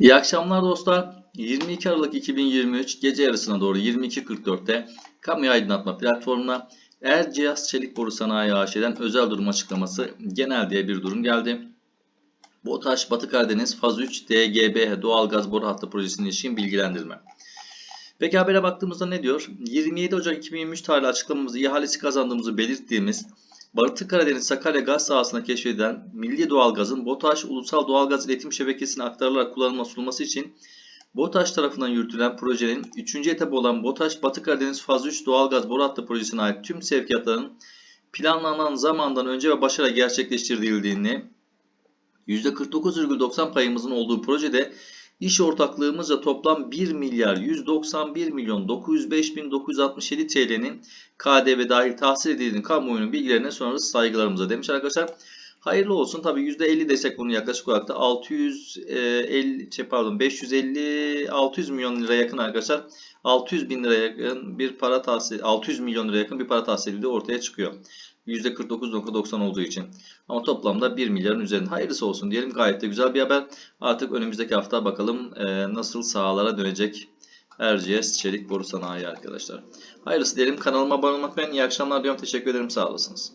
İyi akşamlar dostlar. 22 Aralık 2023 gece yarısına doğru 22.44'te kamu aydınlatma platformuna Erciyes Çelik Boru Sanayi AŞ'den özel durum açıklaması genel diye bir durum geldi. BOTAŞ Batı Karadeniz Faz 3 DGB doğalgaz boru hattı projesine ilişkin bilgilendirme. Peki habere baktığımızda ne diyor? 27 Ocak 2023 tarihli açıklamamızı ihalesi kazandığımızı belirttiğimiz Batı Karadeniz Sakarya gaz sahasında keşfedilen milli doğalgazın BOTAŞ Ulusal Doğalgaz İletim Şebekesi'ne aktarılarak kullanıma sunulması için BOTAŞ tarafından yürütülen projenin 3. etabı olan BOTAŞ Batı Karadeniz Faz 3 Doğalgaz Boru Hattı Projesi'ne ait tüm sevkiyatların planlanan zamandan önce ve başarıyla gerçekleştirildiğini, %49,90 payımızın olduğu projede iş ortaklığımızla toplam 1 milyar 191 milyon 905 bin 967 TL'nin KDV dahil tahsil edildiğini kamuoyunun bilgilerine sunarız saygılarımıza demiş arkadaşlar. Hayırlı olsun. Tabi %50 desek bunu yaklaşık olarak da 650 şey pardon 550 600 milyon lira yakın arkadaşlar. 600 bin liraya yakın bir para tahsil 600 milyon liraya yakın bir para tahsil edildiği ortaya çıkıyor. %49.90 olduğu için. Ama toplamda 1 milyarın üzerinde. Hayırlısı olsun diyelim. Gayet de güzel bir haber. Artık önümüzdeki hafta bakalım e, nasıl sahalara dönecek Erciyes Çelik Boru Sanayi arkadaşlar. Hayırlısı diyelim. Kanalıma abone olmak ve iyi akşamlar diyorum. Teşekkür ederim. Sağ olasınız.